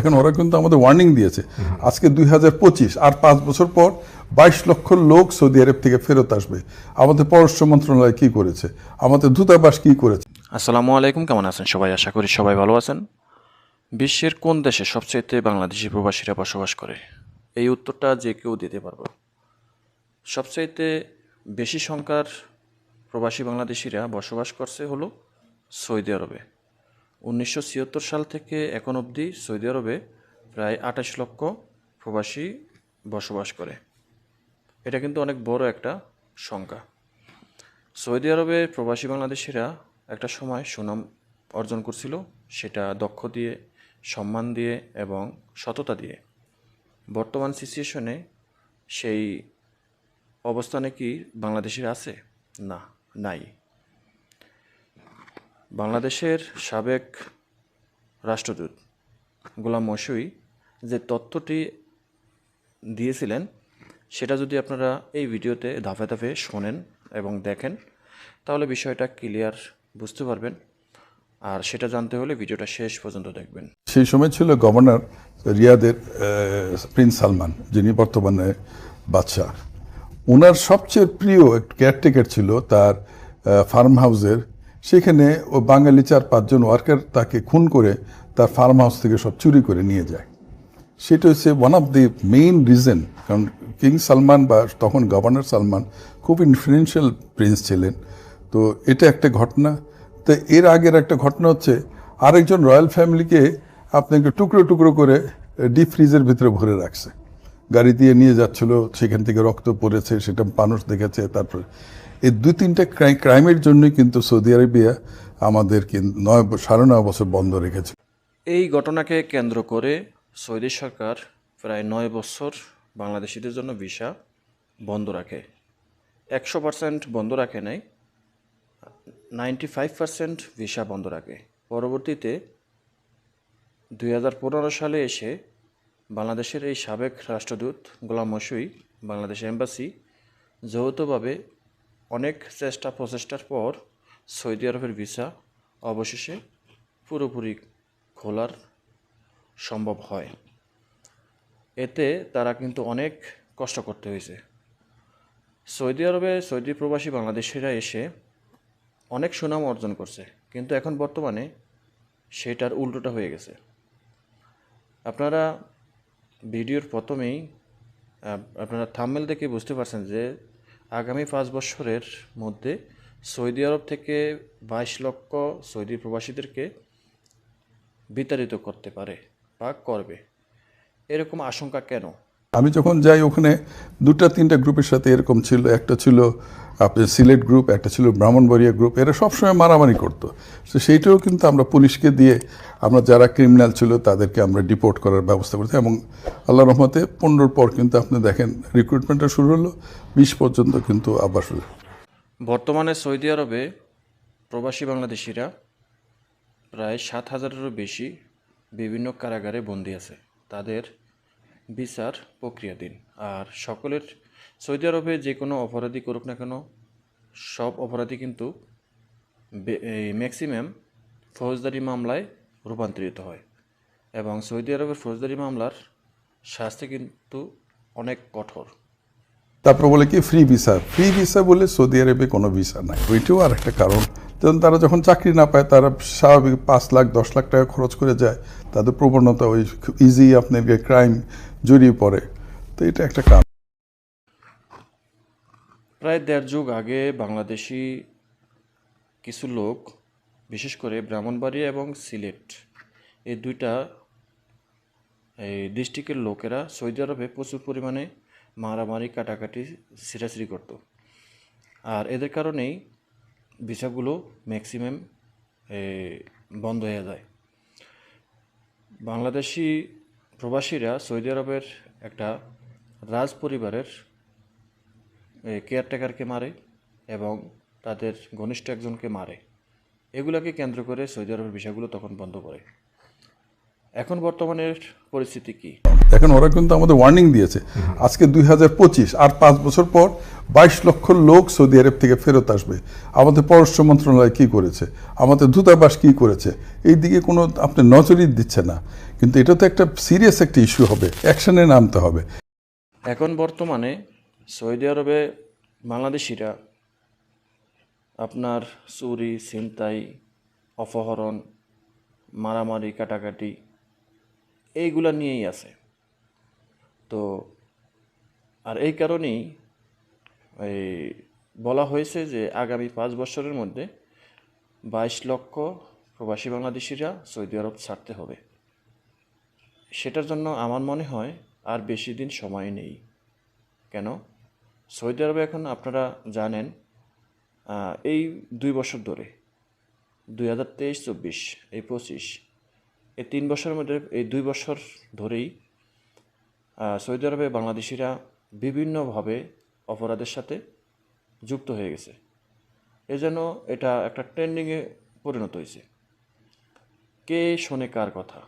এখন ওরা কিন্তু আমাদের ওয়ার্নিং দিয়েছে। আজকে দুই হাজার পঁচিশ, আর পাঁচ বছর পর বাইশ লক্ষ লোক সৌদি আরব থেকে ফেরত আসবে। আমাদের পররাষ্ট্র মন্ত্রণালয় কি করেছে? আমাদের দূতাবাস কি করেছে? আসসালামু আলাইকুম, কেমন আছেন সবাই? আশা করি সবাই ভালো আছেন। বিশ্বের কোন দেশে সবচাইতে বাংলাদেশি প্রবাসীরা বসবাস করে? এই উত্তরটা যে কেউ দিতে পারবে। সবচাইতে বেশি সংখ্যার প্রবাসী বাংলাদেশিরা বসবাস করছে হলো সৌদি আরবে। উনিশশো ছিয়াত্তর সাল থেকে এখন অবধি সৌদি আরবে প্রায় আঠাশ লক্ষ প্রবাসী বসবাস করে। এটা কিন্তু অনেক বড় একটা সংখ্যা। সৌদি আরবে প্রবাসী বাংলাদেশিরা একটা সময় সুনাম অর্জন করছিল, সেটা দক্ষ দিয়ে, সম্মান দিয়ে এবং সততা দিয়ে। বর্তমান সিচুয়েশনে সেই অবস্থানে কি বাংলাদেশের আছে? না, নাই। বাংলাদেশের সাবেক রাষ্ট্রদূত গোলাম মশুই যে তথ্যটি দিয়েছিলেন, সেটা যদি আপনারা এই ভিডিওতে ধাপে ধাপে শোনেন এবং দেখেন, তাহলে বিষয়টা ক্লিয়ার বুঝতে পারবেন। আর সেটা জানতে হলে ভিডিওটা শেষ পর্যন্ত দেখবেন। সেই সময় ছিল গভর্নর রিয়াদের প্রিন্স সালমান, যিনি বর্তমানে বাদশাহ। ওনার সবচেয়ে প্রিয় কেয়ারটেকার ছিল তার ফার্ম হাউসের সেখানে ও বাঙালি চার পাঁচজন ওয়ার্কার তাকে খুন করে তার ফার্ম হাউস থেকে সব চুরি করে নিয়ে যায়। সেটা হচ্ছে one of the main reason কারণ কিং সালমান বা তখন গভর্নর সালমান খুব ইনফ্লুয়েন্সিয়াল প্রিন্স ছিলেন। তো এটা একটা ঘটনা। তো এর আগের একটা ঘটনা হচ্ছে আরেকজন রয়্যাল ফ্যামিলিকে আপনাকে টুকরো টুকরো করে ডিপ ফ্রিজের ভিতরে ভরে রাখছে। গাড়ি দিয়ে নিয়ে যাচ্ছিল, সেখান থেকে রক্ত পড়েছে, সেটা মানুষ দেখেছে, তারপরে এই দুই তিনটা ক্রাইমের জন্যই কিন্তু সৌদি আরবিয়া আমাদের নয়, সাড়ে নয় বছর বন্ধ রেখেছে। এই ঘটনাকে কেন্দ্র করে সৌদি সরকার প্রায় নয় বছর বাংলাদেশিদের জন্য ভিসা বন্ধ রাখে। একশো পার্সেন্ট বন্ধ রাখে নাই, নাইনটি ফাইভ পার্সেন্ট ভিসা বন্ধ রাখে। পরবর্তীতে দুই হাজার পনেরো সালে এসে বাংলাদেশের এই সাবেক রাষ্ট্রদূত গোলাম মশুই বাংলাদেশ এম্বাসি যৌথভাবে অনেক চেষ্টা প্রচেষ্টার পর সৌদি আরবের ভিসা অবশেষে পুরোপুরি খোলার সম্ভব হয়। এতে তারা কিন্তু অনেক কষ্ট করতে হয়েছে। সৌদি আরবে সৌদি প্রবাসী বাংলাদেশিরা এসে অনেক সুনাম অর্জন করছে, কিন্তু এখন বর্তমানে সেটার উল্টোটা হয়ে গেছে। আপনারা ভিডিওর প্রথমেই আপ- আপনারা থাম্মেল দেখে বুঝতে পারছেন যে আগামী পাঁচ বছরের মধ্যে সৌদি আরব থেকে বাইশ লক্ষ সৌদি প্রবাসীদেরকে বিতাড়িত করতে পারে বা করবে। এরকম আশঙ্কা কেন? আমি যখন যাই ওখানে, দুটা, তিনটা গ্রুপের সাথে এরকম ছিল। একটা ছিল আপনার সিলেট গ্রুপ, একটা ছিল ব্রাহ্মণবাড়িয়া গ্রুপ। এরা সবসময় মারামারি করতো। তো সেইটাও কিন্তু আমরা পুলিশকে দিয়ে, আমরা যারা ক্রিমিনাল ছিল তাদেরকে আমরা ডিপোর্ট করার ব্যবস্থা করতে এবং আল্লাহ রহমতে পনেরোর পর কিন্তু আপনি দেখেন রিক্রুটমেন্টটা শুরু হলো, বিশ পর্যন্ত কিন্তু আবার শুরু। বর্তমানে সৌদি আরবে প্রবাসী বাংলাদেশিরা প্রায় সাত হাজারেরও বেশি বিভিন্ন কারাগারে বন্দী আছে। তাদের বিচার প্রক্রিয়াধীন আর সকলের সৌদি আরবে যে কোনো অপরাধী করুক না কেন, সব অপরাধী কিন্তু ম্যাক্সিমাম ফৌজদারি মামলায় রূপান্তরিত হয় এবং সৌদি আরবের ফৌজদারি মামলার শাস্তি কিন্তু অনেক কঠোর। তারপর বলে কি ফ্রি ভিসা ফ্রি ভিসা বলে সৌদি আরবে কোনো ভিসা নাই। ওইটাও আর একটা কারণ। যেমন তারা যখন চাকরি না পায়, তারা স্বাভাবিক পাঁচ লাখ, দশ লাখ টাকা খরচ করে যায়। তাদের প্রবণতা ওই ইজি আপনাকে ক্রাইম জড়িয়ে পড়ে। তো এটা একটা কারণ। প্রায় দেড় যুগ আগে বাংলাদেশি কিছু লোক, বিশেষ করে ব্রাহ্মণবাড়িয়া এবং সিলেট, এই দুইটা, এই ডিস্ট্রিক্টের লোকেরা সৌদি আরবে প্রচুর পরিমাণে মারামারি, কাটাকাটি ছিঁড়াছিড়ি করত। আর এদের কারণেই ভিসাগুলো ম্যাক্সিমাম বন্ধ হয়ে যায়। বাংলাদেশি প্রবাসীরা সৌদি আরবের একটা রাজ পরিবারের কেয়ারটেকারকে মারে এবং তাদের ঘনিষ্ঠ একজনকে মারে। এগুলাকে কেন্দ্র করে সৌদি আরবের বিষয়গুলো তখন বন্ধ করে এখন বর্তমানের পরিস্থিতি কি? এখন ওরা কিন্তু আমাদের ওয়ার্নিং দিয়েছে। আজকে দুই হাজার পঁচিশ আর পাঁচ বছর পর বাইশ লক্ষ লোক সৌদি আরব থেকে ফেরত আসবে। আমাদের পররাষ্ট্র মন্ত্রণালয় কি করেছে? আমাদের দূতাবাস কি করেছে? এই দিকে কোনো আপনি নজরই দিচ্ছে না। কিন্তু এটা তো একটা সিরিয়াস একটা ইস্যু হবে। অ্যাকশনে নামতে হবে। এখন বর্তমানে সৌদি আরবে বাংলাদেশিরা আপনার চুরি ছিনতাই অপহরণ মারামারি কাটাকাটি এইগুলা নিয়েই আছে। তো, আর এই কারণেই এই বলা হয়েছে যে আগামী পাঁচ বছরের মধ্যে বাইশ লক্ষ প্রবাসী বাংলাদেশিরা সৌদি আরব ছাড়তে হবে। সেটার জন্য আমার মনে হয় আর বেশি দিন সময় নেই। কেন? সৌদি আরবে এখন আপনারা জানেন এই দুই বছর ধরে, দুই হাজার তেইশ, চব্বিশ, এই পঁচিশ এই তিন বছরের মধ্যে, এই দুই বছর ধরেই সৌদি আরবে বাংলাদেশিরা বিভিন্নভাবে অপরাধের সাথে যুক্ত হয়ে গেছে। এজন্য এটা একটা ট্রেন্ডিংয়ে পরিণত হয়েছে। কে শোনে কার কথা?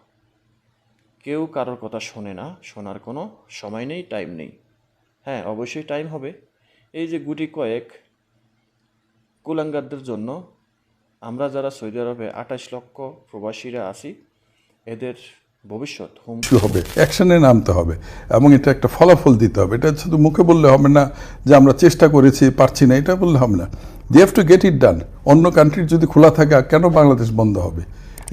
কেউ কারোর কথা শোনে না, শোনার কোনো সময় নেই টাইম নেই। হ্যাঁ অবশ্যই টাইম হবে। এই যে গুটি কয়েক কুলাঙ্গারদের জন্য আমরা যারা সৌদি আরবে আঠাশ লক্ষ প্রবাসীরা আছি এদের ভবিষ্যৎ হুম। ইস্যু হবে? অ্যাকশনে নামতে হবে এবং এটা একটা ফলাফল দিতে হবে। এটা শুধু মুখে বললে হবে না যে আমরা চেষ্টা করেছি পারছি না এটা বললে হবে না। They have to get it done অন্য কান্ট্রির যদি খোলা থাকে কেন বাংলাদেশ বন্ধ হবে?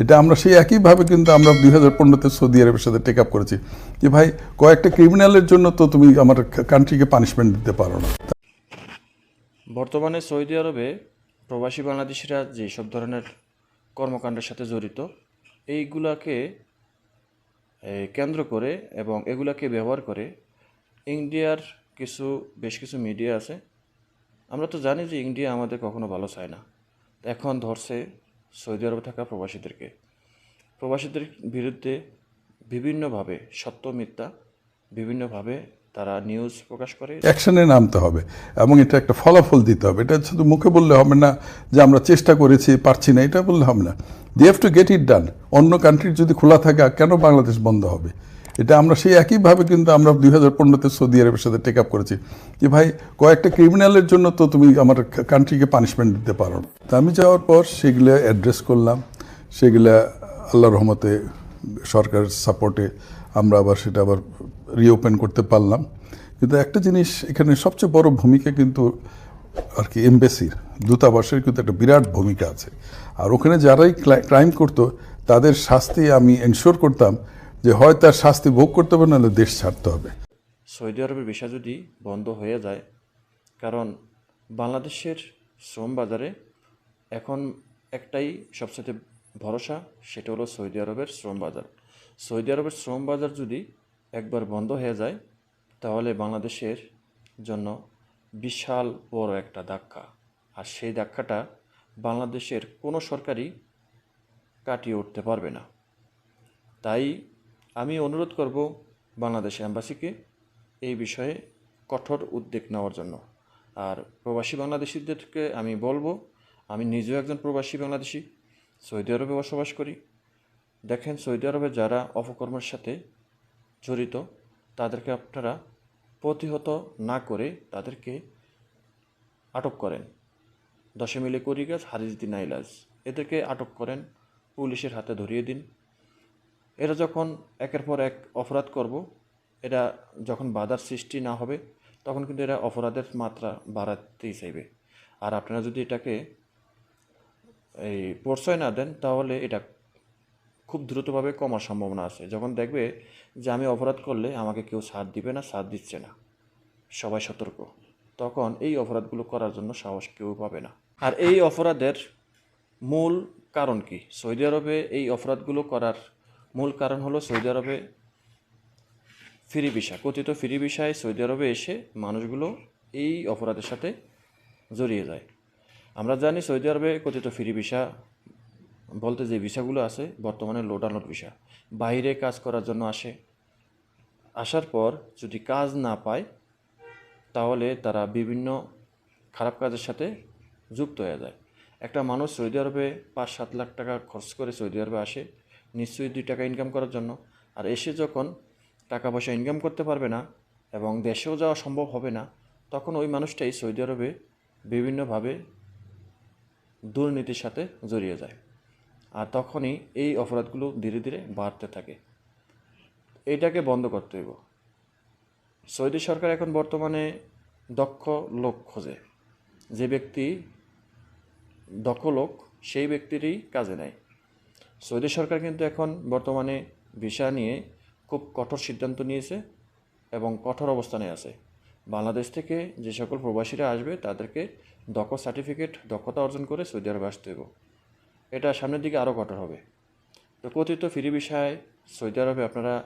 এটা আমরা সেই একইভাবে কিন্তু আমরা দুই হাজার পনেরোতে সৌদি আরবের সাথে টেক আপ করেছি। যে ভাই কয়েকটা ক্রিমিনালের জন্য তো তুমি আমার কান্ট্রিকে পানিশমেন্ট দিতে পারো না। বর্তমানে সৌদি আরবে প্রবাসী বাংলাদেশিরা যেসব ধরনের কর্মকাণ্ডের সাথে জড়িত এইগুলাকে কেন্দ্র করে এবং এগুলাকে ব্যবহার করে ইন্ডিয়ার কিছু, বেশ কিছু মিডিয়া আছে। আমরা তো জানি যে ইন্ডিয়া আমাদের কখনো ভালো চায় না। এখন ধরছে সৌদি আরবে থাকা প্রবাসীদেরকে। প্রবাসীদের বিরুদ্ধে বিভিন্নভাবে সত্য মিথ্যা, বিভিন্নভাবে তারা নিউজ প্রকাশ করে। অ্যাকশনে নামতে হবে এবং এটা একটা ফলাফল দিতে হবে। এটা শুধু মুখে বললে হবে না যে আমরা চেষ্টা করেছি, পারছি না, এটা বললে হবে না। They have to get it done অন্য কান্ট্রির যদি খোলা থাকে, কেন বাংলাদেশ বন্ধ হবে? এটা আমরা সেই একইভাবে কিন্তু আমরা দুই হাজার পনেরোতে সৌদি আরবের সাথে টেক আপ করেছি যে ভাই, কয়েকটা ক্রিমিনালের জন্য তো তুমি আমার কান্ট্রিকে পানিশমেন্ট দিতে পারো তা আমি যাওয়ার পর সেগুলো অ্যাড্রেস করলাম। সেগুলা আল্লাহ রহমতে সরকারের সাপোর্টে আমরা আবার সেটা আবার রিওপেন করতে পারলাম। কিন্তু একটা জিনিস এখানে সবচেয়ে বড় ভূমিকা কিন্তু আর কি এমবেসির দূতাবাসের কিন্তু একটা বিরাট ভূমিকা আছে। আর ওখানে যারাই ক্রাইম করতো, তাদের শাস্তি আমি এনশোর করতাম যে হয় তার শাস্তি ভোগ করতে হবে, নাহলে দেশ ছাড়তে হবে। সৌদি আরবের ভিসা যদি বন্ধ হয়ে যায়, কারণ বাংলাদেশের শ্রম বাজারে এখন একটাই সবচেয়ে ভরসা, সেটা হলো সৌদি আরবের শ্রম বাজার। সৌদি আরবের শ্রম বাজার যদি একবার বন্ধ হয়ে যায়, তাহলে বাংলাদেশের জন্য বিশাল বড় একটা ধাক্কা। আর সেই ধাক্কাটা বাংলাদেশের কোনো সরকারই কাটিয়ে উঠতে পারবে না। তাই আমি অনুরোধ করব বাংলাদেশ অ্যাম্বাসিকে এই বিষয়ে কঠোর উদ্যোগ নেওয়ার জন্য। আর প্রবাসী বাংলাদেশিদেরকে আমি বলব, আমি নিজেও একজন প্রবাসী বাংলাদেশি, সৌদি আরবে বসবাস করি। দেখেন সৌদি আরবে যারা অপকর্মের সাথে জড়িত, তাদেরকে আপনারা প্রতিহত না করে তাদেরকে আটক করেন। দশে মিলে করি গাছ হারিজ দিন এদেরকে আটক করেন, পুলিশের হাতে ধরিয়ে দিন। এরা যখন একের পর এক অপরাধ করব এটা যখন বাধার সৃষ্টি না হবে, তখন কিন্তু এরা অপরাধের মাত্রা বাড়াতেই চাইবে। আর আপনারা যদি এটাকে এই প্রশ্রয় না দেন, তাহলে এটা খুব দ্রুতভাবে কমার সম্ভাবনা আছে। যখন দেখবে যে আমি অপরাধ করলে আমাকে কেউ সাথ দিবে না, সাথ দিচ্ছে না। সবাই সতর্ক। তখন এই অপরাধগুলো করার জন্য সাহস কেউ পাবে না। আর এই অপরাধের মূল কারণ কি? সৌদি আরবে এই অপরাধগুলো করার মূল কারণ হলো সৌদি আরবে ফ্রি ভিসা। কথিত ফ্রি ভিসায় সৌদি আরবে এসে মানুষগুলো এই অপরাধের সাথে জড়িয়ে যায়। আমরা জানি সৌদি আরবে কথিত ফ্রি ভিসা বলতে যে ভিসাগুলো আছে, বর্তমানে লোড আনলোড ভিসা বাইরে কাজ করার জন্য আসে। আসার পর যদি কাজ না পায়, তাহলে তারা বিভিন্ন খারাপ কাজের সাথে যুক্ত হয়ে যায়। একটা মানুষ সৌদি আরবে পাঁচ সাত লাখ টাকা খরচ করে সৌদি আরবে আসে, নিশ্চয়ই দুই টাকা ইনকাম করার জন্য। আর এসে যখন টাকা পয়সা ইনকাম করতে পারবে না এবং দেশেও যাওয়া সম্ভব হবে না, তখন ওই মানুষটাই সৌদি আরবে বিভিন্নভাবে দুর্নীতির সাথে জড়িয়ে যায়। আর তখনই এই অপরাধগুলো ধীরে ধীরে বাড়তে থাকে। এইটাকে বন্ধ করতে হইব। সৌদি সরকার এখন বর্তমানে দক্ষ লোক খোঁজে। যে ব্যক্তি দক্ষ লোক, সেই ব্যক্তিরই কাজে নেয়। সৌদি সরকার কিন্তু এখন বর্তমানে ভিসা নিয়ে খুব কঠোর সিদ্ধান্ত নিয়েছে এবং কঠোর অবস্থানে আছে। বাংলাদেশ থেকে যে সকল প্রবাসীরা আসবে, তাদেরকে দক্ষ সার্টিফিকেট, দক্ষতা অর্জন করে সৌদি আরবে আসতে হবে এটা সামনের দিকে আরও কঠোর হবে। তো কথিত ফিরি বিষয়ে, সৌদি আরবে আপনারা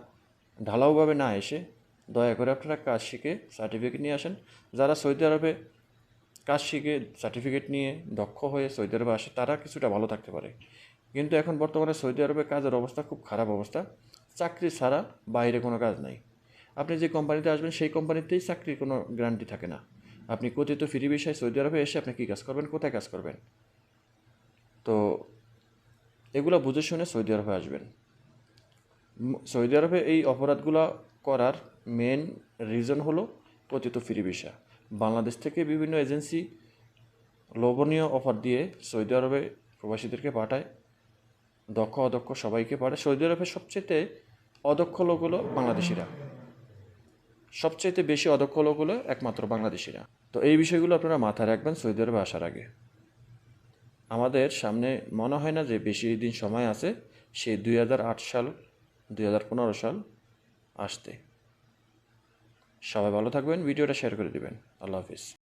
ঢালাওভাবে না এসে দয়া করে আপনারা কাজ শিখে সার্টিফিকেট নিয়ে আসেন। যারা সৌদি আরবে কাজ শিখে সার্টিফিকেট নিয়ে দক্ষ হয়ে সৌদি আরবে আসে, তারা কিছুটা ভালো থাকতে পারে। কিন্তু এখন বর্তমানে সৌদি আরবে কাজের অবস্থা খুব খারাপ অবস্থা। চাকরি ছাড়া বাইরে কোনো কাজ নাই। আপনি যে কোম্পানিতে আসবেন, সেই কোম্পানিতেই চাকরির কোনো গ্যারান্টি থাকে না। আপনি কথিত ফ্রি বিষয়ে সৌদি আরবে এসে আপনি কী কাজ করবেন, কোথায় কাজ করবেন? তো এগুলো বুঝে শুনে সৌদি আরবে আসবেন। সৌদি আরবে এই অপরাধগুলো করার মেন রিজন হলো কথিত ফ্রি ভিসা। বাংলাদেশ থেকে বিভিন্ন এজেন্সি লোভনীয় অফার দিয়ে সৌদি আরবে প্রবাসীদেরকে পাঠায়, দক্ষ অদক্ষ সবাইকে পাঠায় সৌদি আরবের সবচেয়ে অদক্ষ লোক হলো বাংলাদেশিরা। সবচেয়ে বেশি অদক্ষ লোক হলো একমাত্র বাংলাদেশিরা। তো এই বিষয়গুলো আপনারা মাথায় রাখবেন সৌদি আরবে আসার আগে। আমাদের সামনে মনে হয় না যে বেশি দিন সময় আছে, সেই দুই হাজার আট সাল, দুই হাজার পনেরো সাল আসতে। সবাই ভালো থাকবেন, ভিডিওটা শেয়ার করে দেবেন। আল্লাহ হাফিজ।